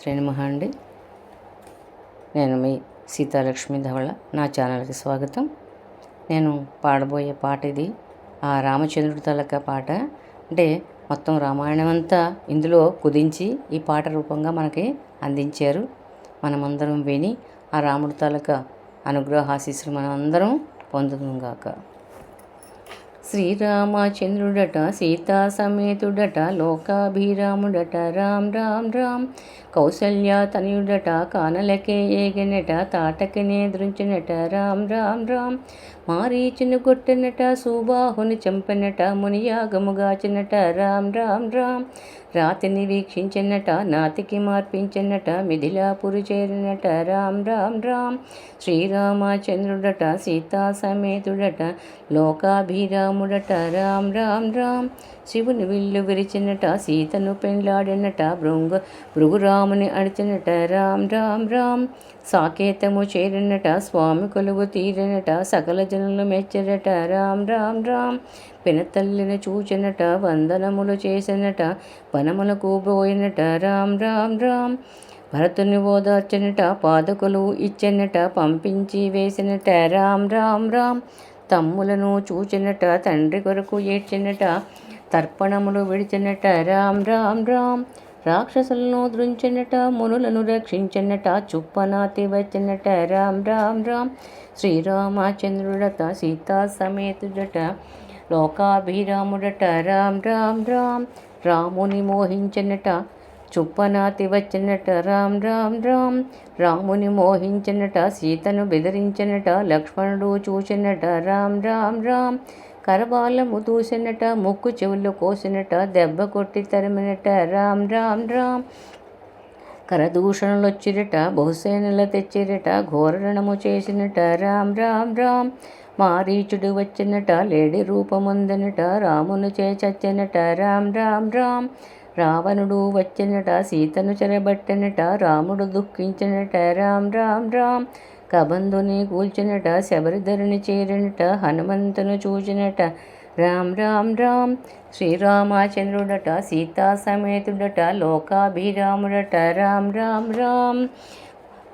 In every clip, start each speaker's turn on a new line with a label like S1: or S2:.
S1: శ్రేణిమహ అండి. నేను మీ సీతాలక్ష్మి ధవళ. నా ఛానల్కి స్వాగతం. నేను పాడబోయే పాట ఇది. ఆ రామచంద్రుడి తాలూకా పాట. అంటే మొత్తం రామాయణం అంతా ఇందులో కుదించి ఈ పాట రూపంగా మనకి అందించారు. మనమందరం విని ఆ రాముడి తాలూకా అనుగ్రహాశీస్సులు మనం అందరం పొందుతుంగాక శ్రీరామచంద్రుడట సీతా సమేతుడట లోకాభిరాముడట రామ్ రామ్ రామ్. కౌసల్య తనయుడట కానలకే ఏగనట తాటకనే దృంచినట రామ్ రామ్ రామ్. మారీచును కొట్టనట సుబాహుని చంపనట మునియాగముగాచినట రామ్ రామ్ రామ్. రాతిని వీక్షించినట నాతికి మార్పించినట మిథిలాపురి చేరినట. రామ్ రామ్ రామ్. శ్రీరామచంద్రుడట సీతా సమేతుడట లోకాభిరాముడట. రామ్ రామ్ రామ్. శివుని విల్లు విరిచినట సీతను పెండ్లాడినట భృంగ భృగురాముని అడిచినట. రామ్ రామ్ రామ్. సాకేతము చేరినట స్వామి కొలువు తీరినట సకల జనులు మెచ్చరట. రామ్ రామ్ రామ్. పినతల్లిని చూచినట వందనములు చేసినట వనములకు పోయినట. రామ్ రామ్ రామ్. భరతుని ఓదార్చనట పాదకులు ఇచ్చనట పంపించి వేసినట. రామ్ రామ్ రామ్. తమ్ములను చూచినట తండ్రి కొరకు ఏడ్చినట తర్పణములు విడిచినట. రామ్ రామ్ రామ్. రాక్షసులను దృంచినట మునులను రక్షించినట చుప్పనాతి వచ్చినట. రామ్ రామ్ రామ్. శ్రీరామచంద్రుడట సీతా సమేతుడట లోకాభిరాముడట. రామ్ రామ్ రామ్. రాముని మోహించినట చుప్పనాతి వచ్చినట. రామ్ రామ్ రామ్. రాముని మోహించినట సీతను బెదిరించినట లక్ష్మణుడు చూసినట రామ్ రామ్ రామ్. కరబాలము దూసినట ముక్కు చెవులు కోసినట దెబ్బ కొట్టి తరిమినట. రామ్ రామ్ రామ్. కరదూషణలు వచ్చిరట బహుసేనలు తెచ్చిరట ఘోరణము చేసినట. రామ్ రామ్ రామ్. మారీచుడు వచ్చినట లేడి రూపముందనట రామును చేచచ్చినట రామ్ రామ్ రామ్. రావణుడు వచ్చినట సీతను చెరబట్టినట రాముడు దుఃఖించినట. రామ్ రామ్ రామ్. కబంధుని కూల్చినట శబరిధరుని చేరినట హనుమంతును చూచినట. రామ్ రామ్ రామ్. శ్రీరామచంద్రుడట సీతా సమేతుడట లోకాభిరాముడట. రామ్ రామ్ రామ్.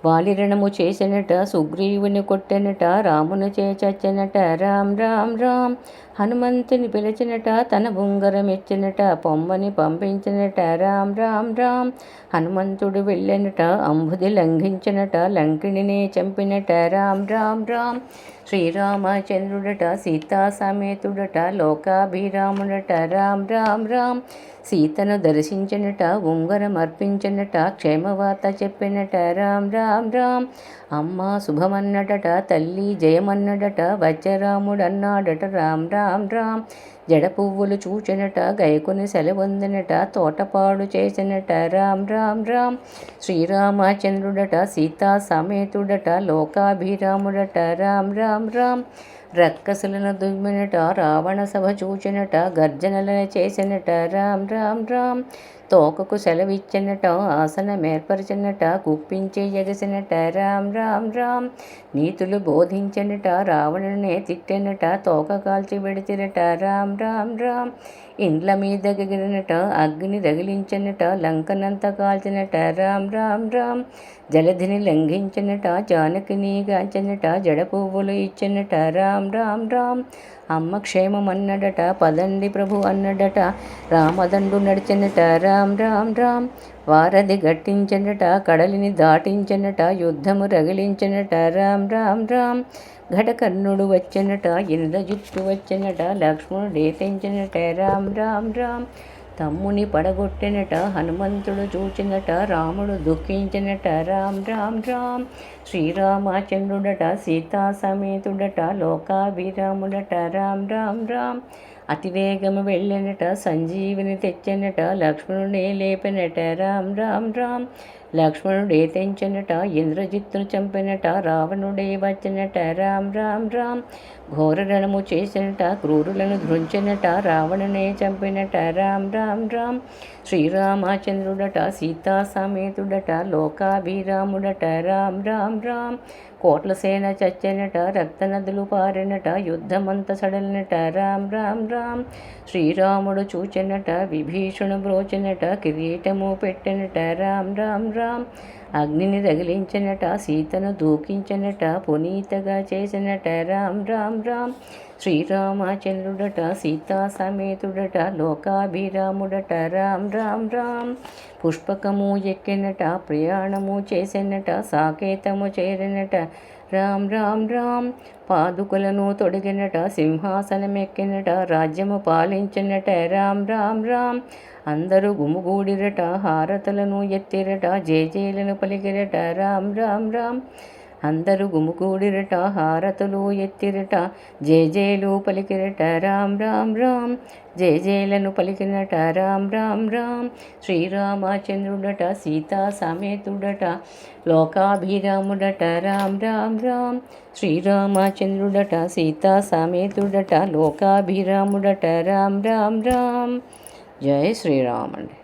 S1: బాలిరణము చేసినట సుగ్రీవుని కొట్టెనట రామును చేచచ్చనట రామ్ రామ్ రామ్. హనుమంతుని పిలిచినట తన ఉంగరం ఇచ్చినట పొమ్మని పంపించినట రామ్ రామ్ రామ్. హనుమంతుడు వెళ్ళినట అంబుది లంఘించినట లంకిణిని చంపినట రామ్ రామ్ రామ్. శ్రీరామచంద్రుడట సీతా సమేతుడట లోకాభిరాముడట రామ్ రామ్ రామ్. సీతను దర్శించినట ఉంగరం అర్పించినట క్షేమవార్త చెప్పినట. రామ్ రామ్ రామ్. అమ్మ శుభమన్నడట తల్లి జయమన్నడట వచ్చరాముడన్నాడట రామ్ రామ్ రామ్. జడ పువ్వులు చూచినట గైకుని సెలవొందినట తోటపాడు చేసినట. రామ్ రామ్ రామ్. శ్రీరామచంద్రుడట సీతా సమేతుడట లోకాభిరాముడట. రామ్ రామ్ రామ్. రక్కసులను దుమ్మినట రావణ సభ చూచినట గర్జనలను చేసినట రామ్ రామ్ రామ్. తోకకు సెలవిచ్చినట ఆసనం ఏర్పరిచినట కుప్పించి ఎగసినట రామ్ రామ్ రామ్. నీతులు బోధించినట రావణునే తిట్టినట తోక కాల్చి పెడితిరట రామ్ రామ్ రామ్. ఇండ్ల మీద గగిరినట అగ్ని రగిలించినట లంకనంత కాల్చినట రామ్ రామ్ రామ్. జలధిని లంఘించినట జానకిని గాంచినట జడ పువ్వులు ఇచ్చినట రామ్ రామ్ రామ్. అమ్మ క్షేమమన్నడట పదండి ప్రభు అన్నడట రామదండు నడిచినట రామ్ రామ్ రామ్. వారధి గట్టించినట కడలిని దాటించినట యుద్ధము రగిలించినట రామ్ రామ్ రామ్. ఘటకర్ణుడు వచ్చెనట ఇంద్రజిత్తు వచ్చినట లక్ష్మణుడు తెంచినట రామ్ రామ్ రామ్. తమ్ముని పడగొట్టినట హనుమంతుడు చూచినట రాముడు దుఃఖించినట. రామ్ రామ్ రామ్. శ్రీరామచంద్రుడట సీతా సమేతుడట లోకాభిరాముడట. రామ్ రామ్ రామ్. అతివేగము వెళ్ళినట సంజీవిని తెచ్చినట లక్ష్మణుడే లేపినట. రామ్ రామ్ రామ్. లక్ష్మణుడే తెంచినట ఇంద్రజిత్తును చంపినట రావణుడే వచ్చినట రామ్ రామ్ రామ్. ఘోరరణము చేసినట క్రూరులను ధృంచినట రావణునే చంపినట రామ్ రామ్ రామ్. శ్రీరామచంద్రుడట సీతా సమేతుడట లోకాభిరాముడట రామ్ రామ్ రామ్. కోట్ల సేన చచ్చనట రక్త నదులు పారినట యుద్ధమంత సడలినట రామ్ రామ్ రామ్. శ్రీరాముడు చూచెనట విభీషణు బ్రోచెనట కిరీటము పెట్టెనట రామ్ రామ్ రామ్. అగ్నిని రగిలించనట సీతను దూకించనట పునీతగా చేసినట రామ్ రామ్ రామ్. శ్రీరామచంద్రుడట సీతా సమేతుడట లోకాభిరాముడట రామ్ రామ్ రామ్. పుష్పకము ఎక్కినట ప్రయాణము చేసినట సాకేతము చేరినట రామ్ రామ్ రామ్. పాదుకులను తొడిగినట సింహాసనం ఎక్కినట రాజ్యము పాలించినట రామ్ రామ్ రామ్. అందరూ గుమిగూడిరట హారతలను ఎత్తిరట జేజేలను పలికిరట రామ్ రామ్ రామ్. అందరూ గుమికూడిరట హారతులు ఎత్తిరట. జేజేలు పలికిరట రామ్ రామ్ రామ్. జేజేలను పలికినట రామ్ రామ్ రామ్. శ్రీరామచంద్రుడట సీతా సమేతుడట. లోకాభిరాముడట రామ్ రామ్ రామ్. శ్రీరామచంద్రుడట సీతా సమేతుడట. లోకాభిరాముడట రామ్ రామ్ రామ్. జై శ్రీరామ్ అండి.